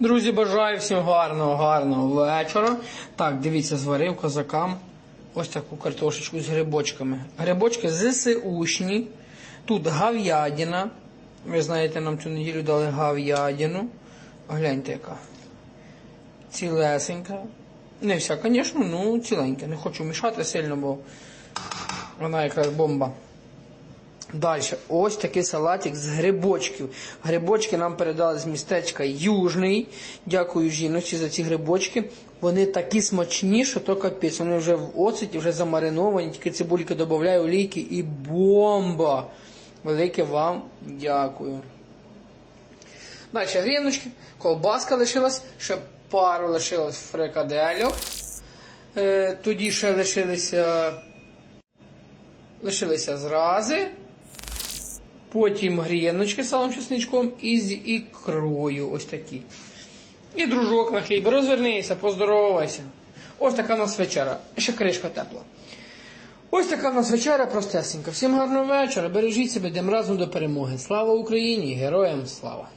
Друзі, бажаю всім гарного, гарного вечора. Так, дивіться, зварив козакам ось таку картошечку з грибочками. Грибочки ЗСУшні. Тут гав'ядіна. Ви знаєте, нам цю неділю дали гав'ядіну. Гляньте, яка. Цілесенька. Не вся, звісно, ну ціленька. Не хочу мішати сильно, бо вона якась бомба. Далі, ось такий салатик з грибочків. Грибочки нам передали з містечка Южний. Дякую жіночці за ці грибочки. Вони такі смачні, що то капець. Вони вже в оцеті, вже замариновані, тільки цибульки додаю, олійки і бомба. Велике вам дякую. Далі гріночки, колбаска лишилась, ще пару лишилось фрикадельок. Е, тоді ще лишилися, лишилися зрази. Потім гріночки з салом чесничком і з ікрою. Ось такі. І дружок на хліб. Розвернися, поздоровайся. Ось така в нас вечера. Ще кришка тепла. Ось така в нас вечора, простесенька. Всім гарного вечора. Бережіть себе, йдемо разом до перемоги. Слава Україні! Героям слава!